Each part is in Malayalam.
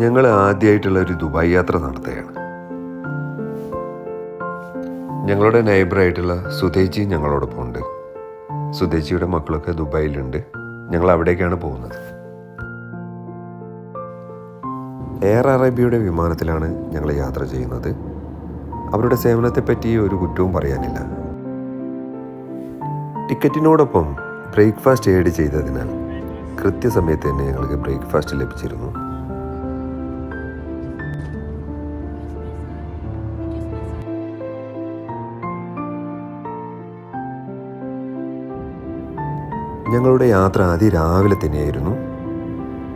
ഞങ്ങൾ ആദ്യമായിട്ടുള്ള ഒരു ദുബായ് യാത്ര നടത്തുകയാണ്. ഞങ്ങളുടെ നൈബറായിട്ടുള്ള സുധേച്ചി ഞങ്ങളോടൊപ്പം ഉണ്ട് സുധേച്ചിയുടെ മക്കളൊക്കെ ദുബായിലുണ്ട്. ഞങ്ങൾ അവിടേക്കാണ് പോകുന്നത്. എയർ അറേബ്യയുടെ വിമാനത്തിലാണ് ഞങ്ങൾ യാത്ര ചെയ്യുന്നത്. അവരുടെ സേവനത്തെപ്പറ്റി ഒരു കുറ്റവും പറയാനില്ല. ടിക്കറ്റിനോടൊപ്പം ബ്രേക്ക്ഫാസ്റ്റ് ഏഡ് ചെയ്തതിനാൽ കൃത്യസമയത്ത് തന്നെ ഞങ്ങൾക്ക് ബ്രേക്ക്ഫാസ്റ്റ് ലഭിച്ചിരുന്നു. ഞങ്ങളുടെ യാത്ര അതിരാവിലെ തന്നെയായിരുന്നു.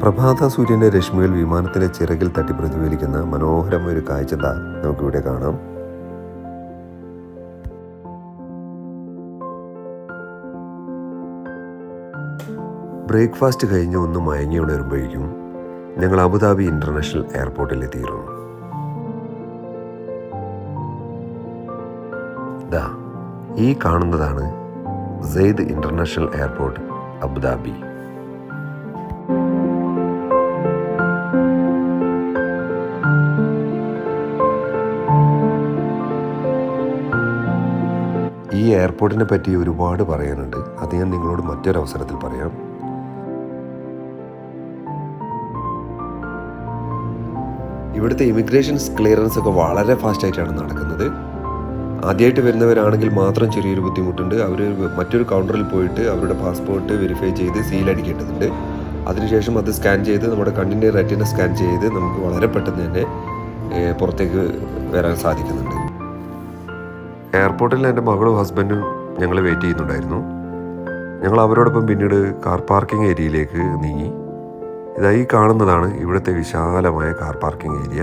പ്രഭാത സൂര്യന്റെ രശ്മികൾ വിമാനത്തിന്റെ ചിറകിൽ തട്ടി പ്രതിഫലിക്കുന്ന മനോഹരമായ ഒരു കാഴ്ച നമുക്കിവിടെ കാണാം. ബ്രേക്ക്ഫാസ്റ്റ് കഴിഞ്ഞ് ഒന്ന് മയങ്ങി ഉണരുമ്പോഴേക്കും ഞങ്ങൾ അബുദാബി ഇന്റർനാഷണൽ എയർപോർട്ടിൽ എത്തിയിരുന്നു ദാ ഈ കാണുന്നതാണ് സെയ്ദ് ഇന്റർനാഷണൽ എയർപോർട്ട് അബുദാബി. ഈ എയർപോർട്ടിനെ പറ്റി ഒരുപാട് പറയാനുണ്ട്. അത് ഞാൻ നിങ്ങളോട് മറ്റൊരവസരത്തിൽ പറയാം. ഇവിടുത്തെ ഇമിഗ്രേഷൻസ് ക്ലിയറൻസ് ഒക്കെ വളരെ ഫാസ്റ്റായിട്ടാണ് നടക്കുന്നത്. ആദ്യമായിട്ട് വരുന്നവരാണെങ്കിൽ മാത്രം ചെറിയൊരു ബുദ്ധിമുട്ടുണ്ട്. അവർ മറ്റൊരു കൗണ്ടറിൽ പോയിട്ട് അവരുടെ പാസ്പോർട്ട് വെരിഫൈ ചെയ്ത് സീൽ അടിക്കേണ്ടതുണ്ട്. അതിനുശേഷം അത് സ്കാൻ ചെയ്ത് നമ്മുടെ കണ്ണിന്റെ റെറ്റിനെ സ്കാൻ ചെയ്ത് നമുക്ക് വളരെ പെട്ടെന്ന് തന്നെ പുറത്തേക്ക് വരാൻ സാധിക്കുന്നുണ്ട്. എയർപോർട്ടിൽ എന്റെ മകളും ഹസ്ബൻഡും ഞങ്ങൾ വെയിറ്റ് ചെയ്യുന്നുണ്ടായിരുന്നു. ഞങ്ങൾ അവരോടൊപ്പം പിന്നീട് കാർ പാർക്കിംഗ് ഏരിയയിലേക്ക് നീങ്ങി. ഇതായി കാണുന്നതാണ് ഇവിടുത്തെ വിശാലമായ കാർ പാർക്കിംഗ് ഏരിയ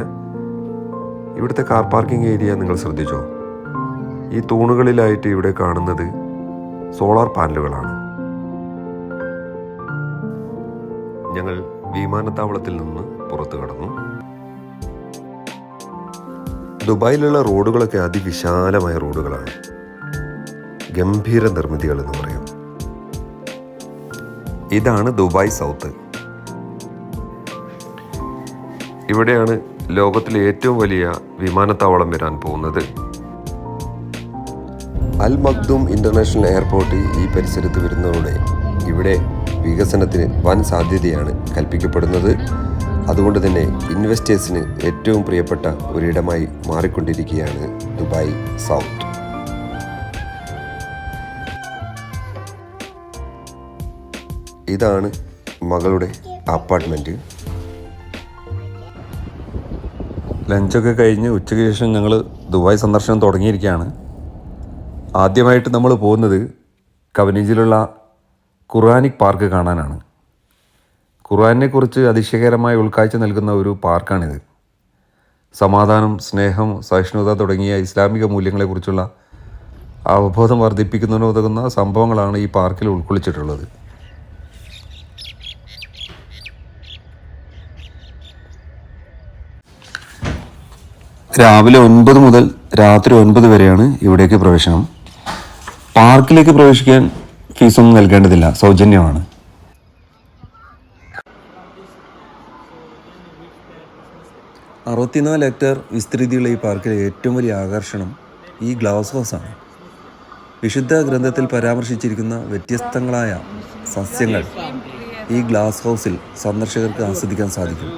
ഇവിടുത്തെ കാർ പാർക്കിംഗ് ഏരിയ നിങ്ങൾ ശ്രദ്ധിച്ചോ? ഈ തൂണുകളിലായിട്ട് ഇവിടെ കാണുന്നത് സോളാർ പാനലുകളാണ്. ഞങ്ങൾ വിമാനത്താവളത്തിൽ നിന്ന് പുറത്തു കടന്നു. ദുബായിലുള്ള റോഡുകളൊക്കെ അതിവിശാലമായ റോഡുകളാണ്. ഗംഭീര നിർമ്മിതികൾ എന്ന് പറയും. ഇതാണ് ദുബായ് സൗത്ത്. ഇവിടെയാണ് ലോകത്തിലെ ഏറ്റവും വലിയ വിമാനത്താവളം വരാൻ പോകുന്നത്. അൽ മഖ്ദൂം ഇന്റർനാഷണൽ എയർപോർട്ട് ഈ പരിസരത്ത് വരുന്നതോടെ ഇവിടെ വികസനത്തിന് വൻ സാധ്യതയാണ് കൽപ്പിക്കപ്പെടുന്നത്. അതുകൊണ്ട് തന്നെ ഇൻവെസ്റ്റേഴ്സിന് ഏറ്റവും പ്രിയപ്പെട്ട ഒരിടമായി മാറിക്കൊണ്ടിരിക്കുകയാണ് ദുബായ് സൗത്ത്. ഇതാണ് മകളുടെ അപ്പാർട്ട്മെന്റ് ലഞ്ചൊക്കെ കഴിഞ്ഞ് ഉച്ചയ്ക്ക് ശേഷം ഞങ്ങൾ ദുബായ് സന്ദർശനം തുടങ്ങിയിരിക്കുകയാണ്. ആദ്യമായിട്ട് നമ്മൾ പോകുന്നത് കവനിഞ്ചിലുള്ള ഖുറാനിക് പാർക്ക് കാണാനാണ്. ഖുർആനെ കുറിച്ച് അതിശയകരമായ ഉൾക്കാഴ്ച നൽകുന്ന ഒരു പാർക്കാണിത്. സമാധാനം സ്നേഹം സഹിഷ്ണുത തുടങ്ങിയ ഇസ്ലാമിക മൂല്യങ്ങളെക്കുറിച്ചുള്ള അവബോധം വർദ്ധിപ്പിക്കുന്നതിന് ഉതകുന്ന സംഭവങ്ങളാണ് ഈ പാർക്കിൽ ഉൾക്കൊള്ളിച്ചിട്ടുള്ളത്. രാവിലെ ഒൻപത് മുതൽ രാത്രി ഒൻപത് വരെയാണ് ഇവിടേക്ക് പ്രവേശനം. പാർക്കിലേക്ക് പ്രവേശിക്കാൻ ഫീസൊന്നും നൽകേണ്ടതില്ല. സൗജന്യമാണ്. അറുപത്തിനാല് ഹെക്ടർ വിസ്തൃതിയുള്ള ഈ പാർക്കിലെ ഏറ്റവും വലിയ ആകർഷണം ഈ ഗ്ലാസ് ഹൗസാണ്. വിശുദ്ധ ഗ്രന്ഥത്തിൽ പരാമർശിച്ചിരിക്കുന്ന വ്യത്യസ്തങ്ങളായ സസ്യങ്ങൾ ഈ ഗ്ലാസ് ഹൗസിൽ സന്ദർശകർക്ക് ആസ്വദിക്കാൻ സാധിക്കും.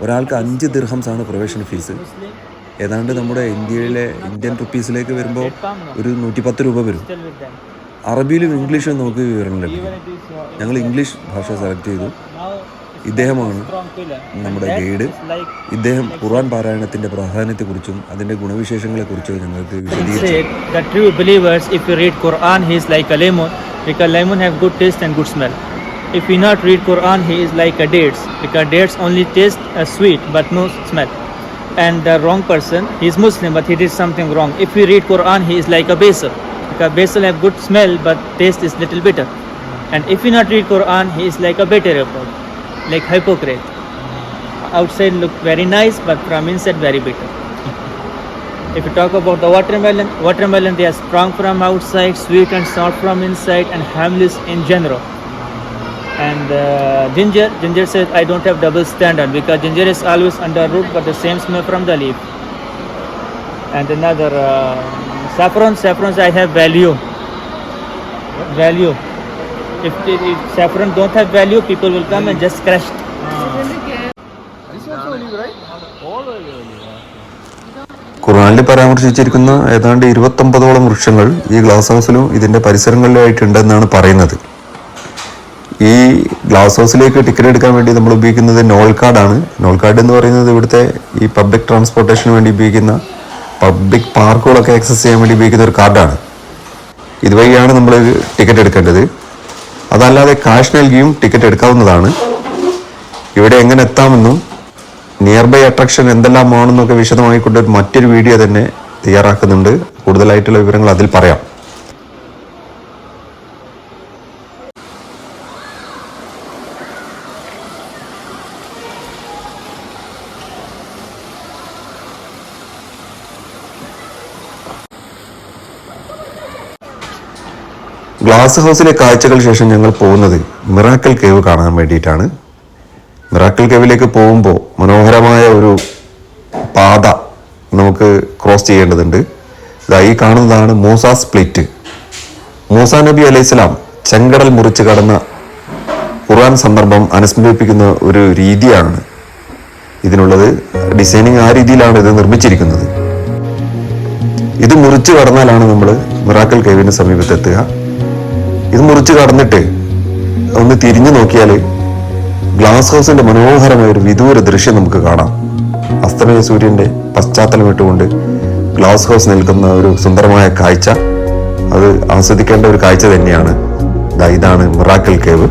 ഒരാൾക്ക് അഞ്ച് ദിർഹംസ് ആണ് പ്രവേശന ഫീസ്. ഏതാണ്ട് നമ്മുടെ ഇന്ത്യയിലെ ഇന്ത്യൻ റുപ്പീസിലേക്ക് വരുമ്പോൾ ഒരു നൂറ്റിപ്പത്ത് രൂപ വരും അറബിയിലും ഇംഗ്ലീഷിലും നമുക്ക് വിവരണം ലഭിക്കും ഞങ്ങൾ ഇംഗ്ലീഷ് ഭാഷ സെലക്ട് ചെയ്തു ഇദ്ദേഹമാണ് നമ്മുടെ ഗൈഡ് ഇദ്ദേഹം ഖുർആൻ പാരായണത്തിന്റെ പ്രാധാന്യത്തെക്കുറിച്ചും അതിന്റെ ഗുണവിശേഷങ്ങളെക്കുറിച്ചും ഞങ്ങൾക്ക് if you not read Quran, he is like a dates, because dates only taste uh, sweet but no smell. And the wrong person, he is Muslim but he did something wrong. If you read Quran, he is like a basil, because basil have good smell but taste is little bitter. And if you not read Quran, he is like a better report, like hypocrite. Outside look very nice, but from inside very bitter. If you talk about the watermelon, watermelon they are strong from outside, sweet and soft from inside, and harmless in general. And uh, ginger, ginger says I don't have double standard because ginger is always under root but the same smell from the leaf. And another uh, saffron, saffron I have value. Value. If, if, if saffron don't have value, people will come and just crush. it. ഖുറാനിൽ പരാമർശിച്ചിരിക്കുന്ന ഏതാണ്ട് ഇരുപത്തൊമ്പതോളം വൃക്ഷങ്ങൾ ഈ ഗ്ലാസ് ഹൗസിലും ഇതിന്റെ പരിസരങ്ങളിലായിട്ടുണ്ടെന്നാണ് പറയുന്നത് ഈ ഗ്ലാസ് ഹൗസിലേക്ക് ടിക്കറ്റ് എടുക്കാൻ വേണ്ടി നമ്മൾ ഉപയോഗിക്കുന്നത് നോൾ കാർഡാണ് നോൾ കാർഡ് എന്ന് പറയുന്നത് ഇവിടുത്തെ ഈ പബ്ലിക് ട്രാൻസ്പോർട്ടേഷന് വേണ്ടി ഉപയോഗിക്കുന്ന പബ്ലിക് പാർക്കുകളൊക്കെ ആക്സസ് ചെയ്യാൻ വേണ്ടി ഉപയോഗിക്കുന്ന ഒരു കാർഡാണ് ഇതുവഴിയാണ് നമ്മൾ ടിക്കറ്റ് എടുക്കേണ്ടത്. അതല്ലാതെ കാഷ് നൽകിയും ടിക്കറ്റ് എടുക്കാവുന്നതാണ്. ഇവിടെ എങ്ങനെ എത്താമെന്നും നിയർ ബൈ അട്രാക്ഷൻ എന്തെല്ലാമാണെന്നൊക്കെ വിശദമായിക്കൊണ്ട് ഒരു മറ്റൊരു വീഡിയോ തന്നെ തയ്യാറാക്കുന്നുണ്ട്. കൂടുതലായിട്ടുള്ള വിവരങ്ങൾ അതിൽ പറയാം. ഗ്ലാസ് ഹൗസിലെ കാഴ്ചകൾ ശേഷം ഞങ്ങൾ പോകുന്നത് മിറാക്കൽ കേവ് കാണാൻ വേണ്ടിയിട്ടാണ്. മിറാക്കൽ കേവിലേക്ക് പോകുമ്പോൾ മനോഹരമായ ഒരു പാത നമുക്ക് ക്രോസ് ചെയ്യേണ്ടതുണ്ട്. ഈ കാണുന്നതാണ് മൂസ സ്പ്ലിറ്റ് മൂസ നബി അലൈഹിസ്ലാം ചെങ്കടൽ മുറിച്ച് കടന്ന ഖുർആൻ സന്ദർഭം അനുസ്മരിപ്പിക്കുന്ന ഒരു രീതിയാണ് ഇതിനുള്ളത്. ഡിസൈനിങ് ആ രീതിയിലാണ് ഇത് നിർമ്മിച്ചിരിക്കുന്നത്. ഇത് മുറിച്ച് കടന്നാലാണ് നമ്മൾ മിറാക്കൽ കേവിന് സമീപത്തെത്തുക. ഇത് മുറിച്ച് കടന്നിട്ട് ഒന്ന് തിരിഞ്ഞു നോക്കിയാൽ ഗ്ലാസ് ഹൗസിന്റെ മനോഹരമായ ഒരു വിദൂര ദൃശ്യം നമുക്ക് കാണാം. അസ്തമയ സൂര്യന്റെ പശ്ചാത്തലം ഇട്ടുകൊണ്ട് ഗ്ലാസ് ഹൗസ് നിൽക്കുന്ന ഒരു സുന്ദരമായ കാഴ്ച. അത് ആസ്വദിക്കേണ്ട ഒരു കാഴ്ച തന്നെയാണ്. ഇതാണ് മിറാക്കൽ കേവ്.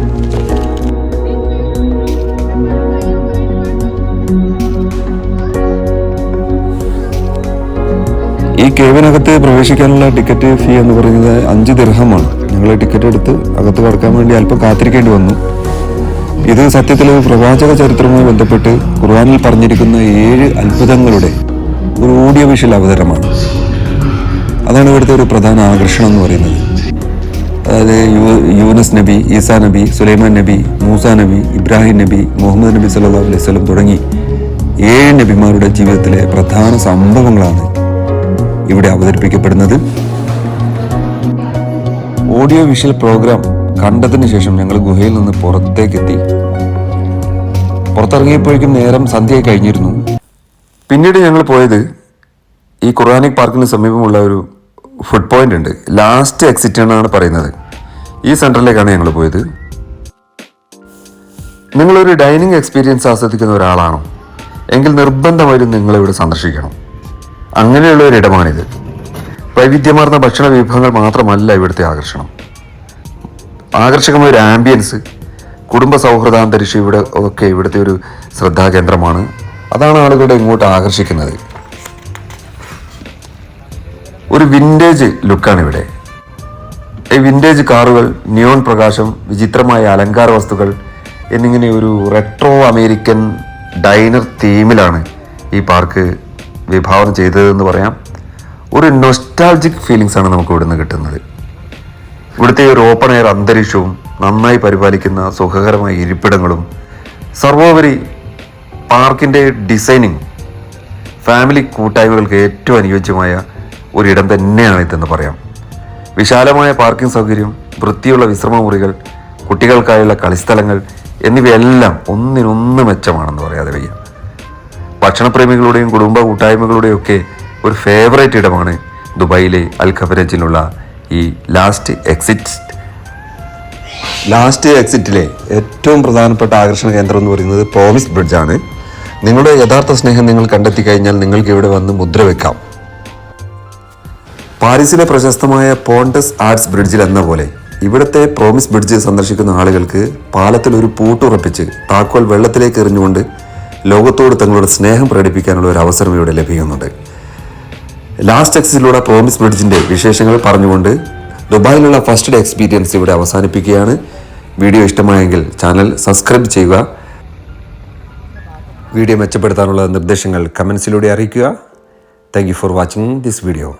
ഈ കേവിനകത്ത് പ്രവേശിക്കാനുള്ള ടിക്കറ്റ് ഫീ എന്ന് പറയുന്നത് അഞ്ച് ദിർഹമാണ്. ഞങ്ങൾ ടിക്കറ്റ് എടുത്ത് അകത്ത് കടക്കാൻ വേണ്ടി അല്പം കാത്തിരിക്കേണ്ടി വന്നു. ഇത് സത്യത്തിൽ പ്രവാചക ചരിത്രവുമായി ബന്ധപ്പെട്ട് ഖുർആാനിൽ പറഞ്ഞിരിക്കുന്ന ഏഴ് അത്ഭുതങ്ങളുടെ ഒരു ഓഡിയോ വിഷ്വൽ അവതരണമാണ്. അതാണ് ഇവിടുത്തെ ഒരു പ്രധാന ആകർഷണം എന്ന് പറയുന്നത്. അതായത് യൂനസ് നബി ഈസാ നബി സുലൈമാൻ നബി മൂസ നബി ഇബ്രാഹിം നബി മുഹമ്മദ് നബി സല്ലാ അലൈഹി സ്വലം തുടങ്ങി ഏഴ് നബിമാരുടെ ജീവിതത്തിലെ പ്രധാന സംഭവങ്ങളാണ് ഇവിടെ അവതരിപ്പിക്കപ്പെടുന്നത്. ഓഡിയോ വിഷ്വൽ പ്രോഗ്രാം കണ്ടതിന് ശേഷം ഞങ്ങൾ ഗുഹയിൽ നിന്ന് പുറത്തേക്കെത്തി. പുറത്തിറങ്ങിയപ്പോഴേക്കും നേരം സന്ധ്യ കഴിഞ്ഞിരുന്നു. പിന്നീട് ഞങ്ങൾ പോയത് ഈ ഖുറാനിക് പാർക്കിന് സമീപമുള്ള ഒരു ഫുഡ് പോയിന്റ് ഉണ്ട്. ലാസ്റ്റ് എക്സിറ്റ് എന്നാണ് പറയുന്നത്. ഈ സെന്ററിലേക്കാണ് ഞങ്ങൾ പോയത്. നിങ്ങളൊരു ഡൈനിങ് എക്സ്പീരിയൻസ് ആസ്വദിക്കുന്ന ഒരാളാണോ? എങ്കിൽ നിർബന്ധമായും നിങ്ങളിവിടെ സന്ദർശിക്കണം. അങ്ങനെയുള്ള ഒരിടമാണിത് വൈവിധ്യമാർന്ന ഭക്ഷണ വിഭവങ്ങൾ മാത്രമല്ല ഇവിടുത്തെ ആകർഷണം. ആകർഷകമായ ഒരു ആംബിയൻസ് കുടുംബ സൗഹൃദാന്തരീക്ഷം ഇവിടെ ഒക്കെ ഇവിടുത്തെ ഒരു ശ്രദ്ധാകേന്ദ്രമാണ്. അതാണ് ആളുകളുടെ ഇങ്ങോട്ട് ആകർഷിക്കുന്നത്. ഒരു വിന്റേജ് ലുക്കാണ് ഇവിടെ. ഈ വിന്റേജ് കാറുകൾ നിയോൺ പ്രകാശം വിചിത്രമായ അലങ്കാര വസ്തുക്കൾ എന്നിങ്ങനെ ഒരു റെട്രോ അമേരിക്കൻ ഡൈനർ തീമിലാണ് ഈ പാർക്ക് വിഭാവനം ചെയ്തതെന്ന് പറയാം. ഒരു നൊസ്റ്റാൾജിക് ഫീലിങ്സ് ആണ് നമുക്ക് ഇവിടുന്ന് കിട്ടുന്നത്. ഇവിടുത്തെ ഒരു ഓപ്പൺ എയർ അന്തരീക്ഷവും നന്നായി പരിപാലിക്കുന്ന സുഖകരമായ ഇരിപ്പിടങ്ങളും സർവോപരി പാർക്കിന്റെ ഡിസൈനിങ് ഫാമിലി കൂട്ടായ്മകൾക്ക് ഏറ്റവും അനുയോജ്യമായ ഒരിടം തന്നെയാണ് ഇതെന്ന് പറയാം. വിശാലമായ പാർക്കിംഗ് സൗകര്യം വൃത്തിയുള്ള വിശ്രമ മുറികൾ കുട്ടികൾക്കായുള്ള കളിസ്ഥലങ്ങൾ എന്നിവയെല്ലാം ഒന്നിനൊന്ന് മെച്ചമാണെന്ന് പറയാതെ വയ്യ. ഭക്ഷണപ്രേമികളുടെയും കുടുംബ കൂട്ടായ്മകളുടെയും ഒക്കെ ഒരു ഫേവറേറ്റ് ഇടമാണ് ദുബായിലെ അൽ ഖബരജിലുള്ള ഈ ലാസ്റ്റ് എക്സിറ്റ് ലാസ്റ്റ് എക്സിറ്റിലെ ഏറ്റവും പ്രധാനപ്പെട്ട ആകർഷണ കേന്ദ്രം എന്ന് പറയുന്നത് പ്രോമിസ് ബ്രിഡ്ജാണ് നിങ്ങളുടെ യഥാർത്ഥ സ്നേഹം നിങ്ങൾ കണ്ടെത്തി കഴിഞ്ഞാൽ നിങ്ങൾക്ക് ഇവിടെ വന്ന് മുദ്ര വെക്കാം. പാരീസിലെ പ്രശസ്തമായ പോണ്ടസ് ആർട്സ് ബ്രിഡ്ജിൽ എന്ന പോലെ ഇവിടുത്തെ പ്രോമിസ് ബ്രിഡ്ജ് സന്ദർശിക്കുന്ന ആളുകൾക്ക് പാലത്തിൽ ഒരു പൂട്ടുറപ്പിച്ച് താക്കോൽ വെള്ളത്തിലേക്ക് എറിഞ്ഞുകൊണ്ട് ലോകത്തോട് തങ്ങളുടെ സ്നേഹം പ്രകടിപ്പിക്കാനുള്ള ഒരു അവസരം ഇവിടെ ലഭിക്കുന്നുണ്ട്. ലാസ്റ്റ് എക്സിലൂടെ പ്രോമിസ് ബ്രിഡ്ജിന്റെ വിശേഷങ്ങൾ പറഞ്ഞുകൊണ്ട് ദുബായിലുള്ള ഫസ്റ്റ് ഡേ എക്സ്പീരിയൻസ് ഇവിടെ അവസാനിപ്പിക്കുകയാണ്. വീഡിയോ ഇഷ്ടമായെങ്കിൽ ചാനൽ സബ്സ്ക്രൈബ് ചെയ്യുക. വീഡിയോ മെച്ചപ്പെടുത്താനുള്ള നിർദ്ദേശങ്ങൾ കമൻസിലൂടെ അറിയിക്കുക. Thank for watching this video